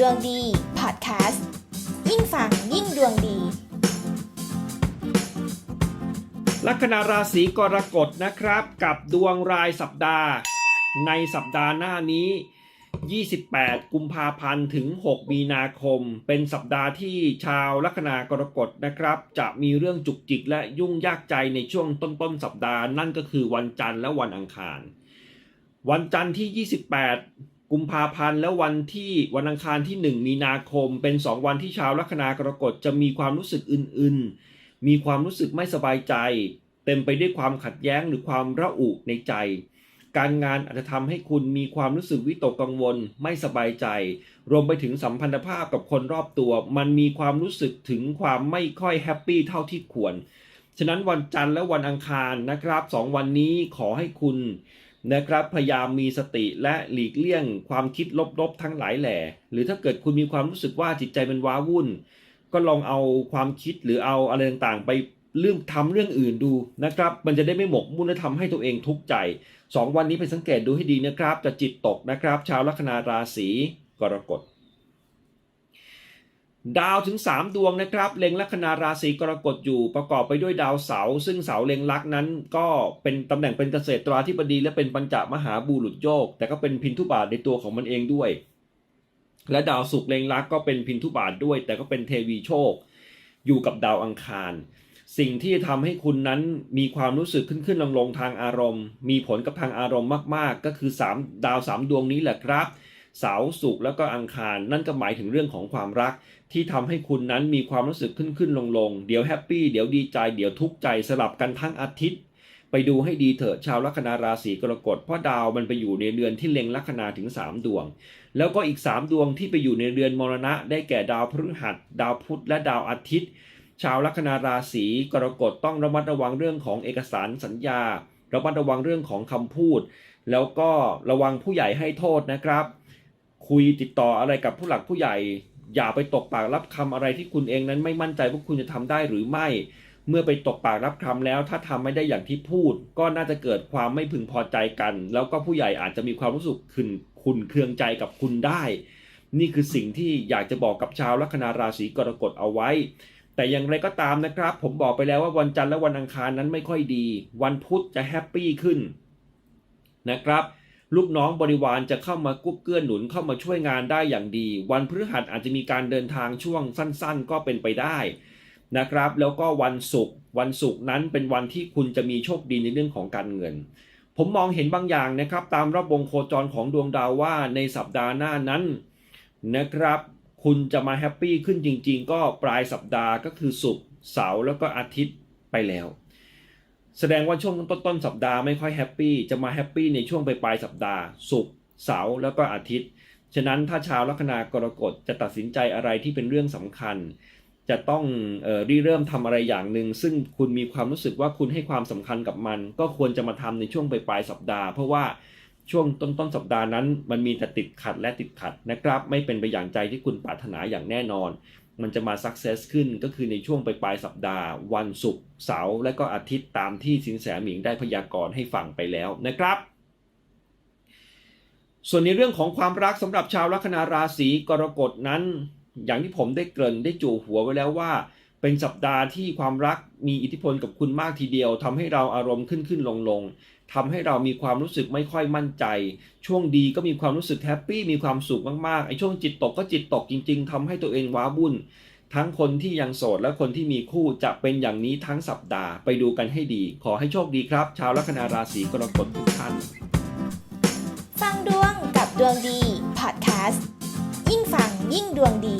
ดวงดีพอดแคสต์ยิ่งฟังยิ่งดวงดี ลัคนาราศีกรกฎนะครับ กับดวงรายสัปดาห์ ในสัปดาห์หน้านี้ 28 กุมภาพันธ์ถึง 6 มีนาคม เป็นสัปดาห์ที่ชาวลัคนากรกฎนะครับ จะมีเรื่องจุกจิกและยุ่งยากใจในช่วงต้นๆสัปดาห์นั่นก็คือวันจันทร์และวันอังคาร วันจันทร์ที่ 28 กุมภาพันธ์และวันที่วันอังคารที่ 1 มีนาคม เป็น 2 วันที่ชาวลัคนากรกฎจะมีความรู้สึกอื่นๆ มีความรู้สึกไม่สบายใจ เต็มไปด้วยความขัดแย้งหรือความระอุในใจ การงานอาจจะทำให้คุณมีความรู้สึกวิตกกังวล ไม่สบายใจ รวมไปถึงสัมพันธภาพกับคนรอบตัว มันมีความรู้สึกถึงความไม่ค่อยแฮปปี้เท่าที่ควร ฉะนั้นวันจันทร์และวันอังคารนะครับสองวันนี้ขอให้คุณ นะครับพยายามมีสติและหลีกเลี่ยงความคิดลบๆทั้งหลายแหล่ หรือถ้าเกิดคุณมีความรู้สึกว่าจิตใจเป็นว้าวุ่น ก็ลองเอาความคิดหรือเอาอะไรต่างๆ ไปเรื่องทำเรื่องอื่นดูนะครับ มันจะได้ไม่หมกมุ่นและทำให้ตัวเองทุกข์ใจสองวันนี้ไปสังเกตดูให้ดีนะครับ จะจิตตกนะครับ ชาวลัคนาราศีกรกฎ ดาวถึง 3 ดวงนะครับ เล็งลัคนาราศีกรกฎอยู่ประกอบไปด้วยดาวเสา ซึ่งเสาเล็งลักนั้นก็เป็นตำแหน่งเป็นเกษตรราธิบดี และเป็นปัญจมหาบูรุษโยก แต่ก็เป็นพินทุบาทในตัวของมันเองด้วย และดาวศุกร์เล็งลักก็เป็นพินทุบาทด้วย แต่ก็เป็นเทวีโชค อยู่กับดาวอังคาร สิ่งที่ทำให้คุณนั้นมีความรู้สึกขึ้นขึ้นลงลงๆทางอารมณ์ มีผลกับทางอารมณ์มาก ๆ ก็คือ 3 ดาว 3 ดวงนี้แหละครับ เสาร์ศุกร์แล้วก็อังคาร นั่นก็หมายถึงเรื่องของความรัก ที่ทำให้คุณนั้นมีความรู้สึกขึ้นขึ้นลงลงเดี๋ยวแฮปปี้เดี๋ยวดีใจ เดี๋ยวทุกข์ใจสลับกันทั้งอาทิตย์ ไปดูให้ดีเถอะชาวลัคนาราศีกรกฎเพราะดาวมันไปอยู่ในเรือนที่เล็งลัคนาถึง 3 ดวง แล้วก็อีก 3 ดวงที่ไปอยู่ในเรือนมรณะ ได้แก่ดาวพฤหัส ดาวพุธและดาวอาทิตย์ ชาวลัคนาราศีกรกฎต้องระมัดระวังเรื่องของเอกสารสัญญาระมัดระวังเรื่องของคำพูด แล้วก็ระวังผู้ใหญ่ให้โทษนะครับ คุยติดต่ออะไรกับผู้หลักผู้ใหญ่ อย่าไปตกปากรับคำอะไรที่คุณเองนั้นไม่มั่นใจว่าคุณจะทำได้หรือไม่ เมื่อไปตกปากรับคำแล้ว ถ้าทำไม่ได้อย่างที่พูด ก็น่าจะเกิดความไม่พึงพอใจกัน แล้วก็ผู้ใหญ่อาจจะมีความรู้สึกขุนคุณเคืองใจกับคุณได้ นี่คือสิ่งที่อยากจะบอกกับชาวลัคนาราศีกรกฎเอาไว้ แต่อย่างไรก็ตามนะครับ ผมบอกไปแล้วว่าวันจันทร์และวันอังคารนั้นไม่ค่อยดี วันพุธจะแฮปปี้ขึ้นนะครับ ลูกน้องบริวารจะเข้ามากุ๊บเกื้อหนุนเข้ามาช่วยงานได้อย่างดี วันพฤหัสอาจจะมีการเดินทางช่วงสั้น ๆ ก็เป็นไปได้นะครับ แล้วก็วันศุกร์วันศุกร์นั้นเป็นวันที่คุณจะมีโชคดีในเรื่องของการเงิน ผมมองเห็นบางอย่างนะครับ ตามรอบวงโคจรของดวงดาวว่าในสัปดาห์หน้านั้นนะครับ คุณจะมาแฮปปี้ขึ้นจริง ๆ ก็ปลายสัปดาห์ก็คือศุกร์เสาร์แล้วก็อาทิตย์ไปแล้ว แสดงว่าช่วงต้นต้นสัปดาห์ไม่ค่อยแฮปปี้จะมาแฮปปี้ในช่วงปลายปลายสัปดาห์ศุกร์เสาร์แล้วก็อาทิตย์ ฉะนั้นถ้าชาวลัคนากรกฎจะตัดสินใจอะไรที่เป็นเรื่องสำคัญ จะต้องเอ่อริเริ่มทำอะไรอย่างหนึ่งซึ่งคุณมีความรู้สึกว่าคุณให้ความสำคัญกับมัน ก็ควรจะมาทำในช่วงปลายปลายสัปดาห์ เพราะว่าช่วงต้นต้นสัปดาห์นั้น มันมีแต่ติดขัดและติดขัดนะครับ ไม่เป็นไปอย่างใจที่คุณปรารถนาอย่างแน่นอน มันจะมาสักเซสขึ้นก็คือในช่วงปลายปลายสัปดาห์ วันศุกร์เสาร์และก็อาทิตย์ตามที่สินแสหมิงได้พยากรณ์ให้ฟังไปแล้วนะครับ ส่วนในเรื่องของความรักสำหรับชาวลัคนาราศีกรกฎนั้น อย่างที่ผมได้เกริ่นได้จู่หัวไว้แล้วว่า เป็นสัปดาห์ที่ความรักมีอิทธิพลกับคุณมากทีเดียวทำให้เราอารมณ์ขึ้นขึ้นลงลงทำให้เรามีความรู้สึกไม่ค่อยมั่นใจ ช่วงดีก็มีความรู้สึกแฮปปี้มีความสุขมากๆไอ้ช่วงจิตตกก็จิตตกจริง ๆทำให้ตัวเองว้าวุ่น ทั้งคนที่ยังโสดและคนที่มีคู่จะเป็นอย่างนี้ทั้งสัปดาห์ไปดูกันให้ดี ขอให้โชคดีครับ ชาวลัคนาราศีกรกฎทุกท่าน ฟังดวงกับดวงดีพอดแคสต์ยิ่งฟังยิ่งดวงดี